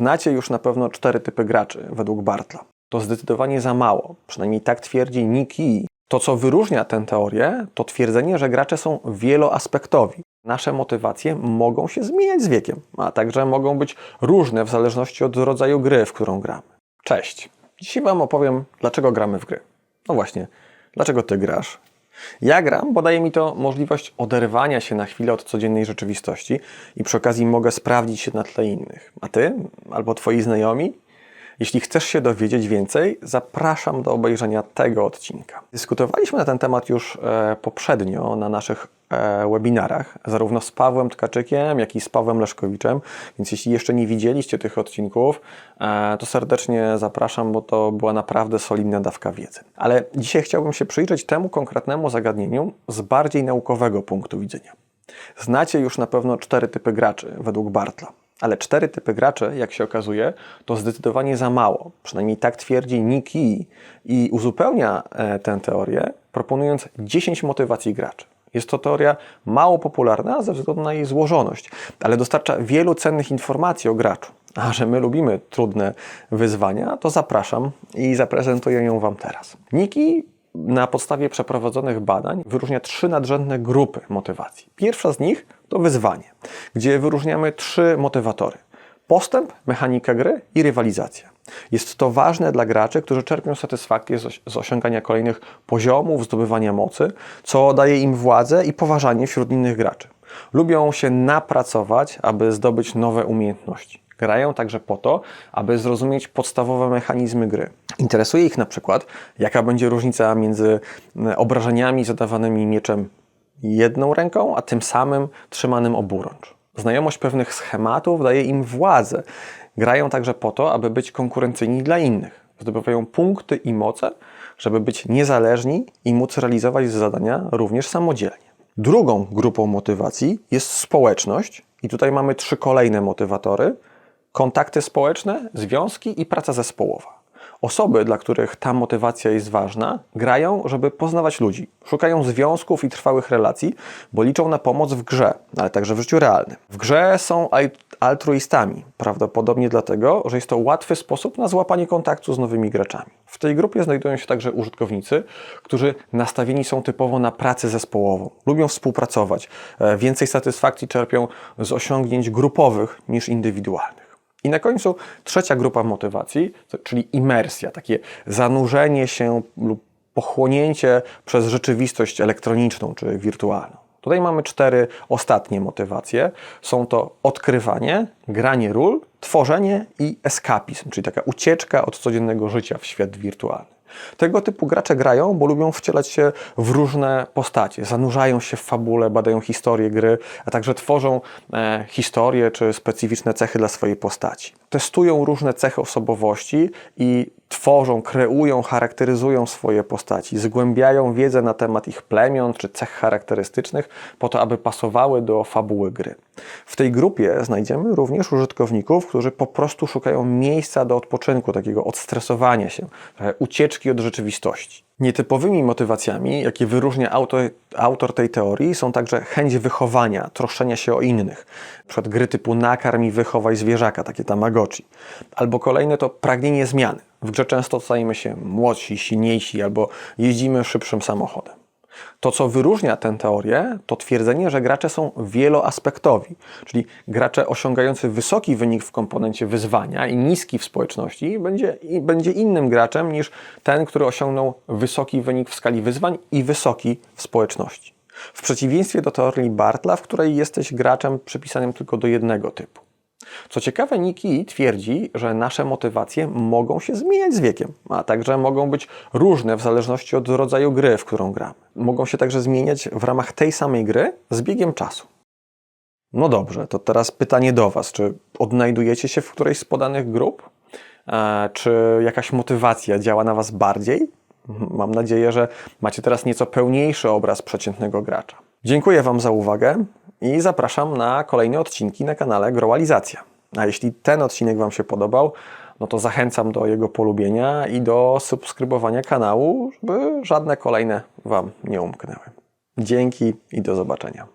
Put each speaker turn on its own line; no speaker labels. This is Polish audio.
Znacie już na pewno cztery typy graczy według Bartla. To zdecydowanie za mało, przynajmniej tak twierdzi Key. To, co wyróżnia tę teorię, to twierdzenie, że gracze są wieloaspektowi. Nasze motywacje mogą się zmieniać z wiekiem, a także mogą być różne w zależności od rodzaju gry, w którą gramy. Cześć! Dzisiaj Wam opowiem, dlaczego gramy w gry. No właśnie, dlaczego Ty grasz? Ja gram, bo daje mi to możliwość oderwania się na chwilę od codziennej rzeczywistości i przy okazji mogę sprawdzić się na tle innych. A Ty albo Twoi znajomi? Jeśli chcesz się dowiedzieć więcej, zapraszam do obejrzenia tego odcinka. Dyskutowaliśmy na ten temat już e, poprzednio na naszych e, webinarach, zarówno z Pawłem Tkaczykiem, jak i z Pawłem Leszkowiczem, więc jeśli jeszcze nie widzieliście tych odcinków, e, to serdecznie zapraszam, bo to była naprawdę solidna dawka wiedzy. Ale dzisiaj chciałbym się przyjrzeć temu konkretnemu zagadnieniu z bardziej naukowego punktu widzenia. Znacie już na pewno cztery typy graczy według Bartla. Ale cztery typy graczy, jak się okazuje, to zdecydowanie za mało. Przynajmniej tak twierdzi Key i uzupełnia e, tę teorię, proponując 10 motywacji graczy. Jest to teoria mało popularna ze względu na jej złożoność, ale dostarcza wielu cennych informacji o graczu. A że my lubimy trudne wyzwania, to zapraszam i zaprezentuję ją Wam teraz. Niki na podstawie przeprowadzonych badań wyróżnia trzy nadrzędne grupy motywacji. Pierwsza z nich to wyzwanie, gdzie wyróżniamy trzy motywatory: postęp, mechanika gry i rywalizacja. Jest to ważne dla graczy, którzy czerpią satysfakcję z osiągania kolejnych poziomów, zdobywania mocy, co daje im władzę i poważanie wśród innych graczy. Lubią się napracować, aby zdobyć nowe umiejętności. Grają także po to, aby zrozumieć podstawowe mechanizmy gry. Interesuje ich na przykład, jaka będzie różnica między e, obrażeniami zadawanymi mieczem jedną ręką, a tym samym trzymanym oburącz. Znajomość pewnych schematów daje im władzę. Grają także po to, aby być konkurencyjni dla innych. Zdobywają punkty i moce, żeby być niezależni i móc realizować zadania również samodzielnie. Drugą grupą motywacji jest społeczność, i tutaj mamy trzy kolejne motywatory: kontakty społeczne, związki i praca zespołowa. Osoby, dla których ta motywacja jest ważna, grają, żeby poznawać ludzi. Szukają związków i trwałych relacji, bo liczą na pomoc w grze, ale także w życiu realnym. W grze są altruistami, prawdopodobnie dlatego, że jest to łatwy sposób na złapanie kontaktu z nowymi graczami. W tej grupie znajdują się także użytkownicy, którzy nastawieni są typowo na pracę zespołową. Lubią współpracować, e, więcej satysfakcji czerpią z osiągnięć grupowych niż indywidualnych. I na końcu trzecia grupa motywacji, czyli imersja, takie zanurzenie się lub pochłonięcie przez rzeczywistość elektroniczną czy wirtualną. Tutaj mamy cztery ostatnie motywacje. Są to odkrywanie, granie ról, tworzenie i eskapizm, czyli taka ucieczka od codziennego życia w świat wirtualny. Tego typu gracze grają, bo lubią wcielać się w różne postacie, zanurzają się w fabule, badają historię gry, a także tworzą e, czy specyficzne cechy dla swojej postaci. Testują różne cechy osobowości i tworzą, kreują, charakteryzują swoje postaci, zgłębiają wiedzę na temat ich plemion czy cech charakterystycznych po to, aby pasowały do fabuły gry. W tej grupie znajdziemy również użytkowników, którzy po prostu szukają miejsca do odpoczynku, takiego odstresowania się, ucieczki od rzeczywistości. Nietypowymi motywacjami, jakie wyróżnia autor, autor, tej teorii, są także chęć wychowania, troszczenia się o innych. Przykład gry typu nakarm i wychowaj zwierzaka, takie tamagotchi. Albo kolejne to pragnienie zmiany. W grze często stajemy się młodsi, silniejsi albo jeździmy szybszym samochodem. To, co wyróżnia tę teorię, to twierdzenie, że gracze są wieloaspektowi, czyli gracze osiągający wysoki wynik w komponencie wyzwania i niski w społeczności będzie, będzie innym graczem niż ten, który osiągnął wysoki wynik w skali wyzwań i wysoki w społeczności. W przeciwieństwie do teorii Bartla, w której jesteś graczem przypisanym tylko do jednego typu. Co ciekawe, Niki twierdzi, że nasze motywacje mogą się zmieniać z wiekiem, a także mogą być różne w zależności od rodzaju gry, w którą gramy. Mogą się także zmieniać w ramach tej samej gry z biegiem czasu. No dobrze, to teraz pytanie do Was. Czy odnajdujecie się w którejś z podanych grup? E, czy jakaś motywacja działa na Was bardziej? Mam nadzieję, że macie teraz nieco pełniejszy obraz przeciętnego gracza. Dziękuję Wam za uwagę i zapraszam na kolejne odcinki na kanale Growalizacja. A jeśli ten odcinek Wam się podobał, no to zachęcam do jego polubienia i do subskrybowania kanału, żeby żadne kolejne Wam nie umknęły. Dzięki i do zobaczenia.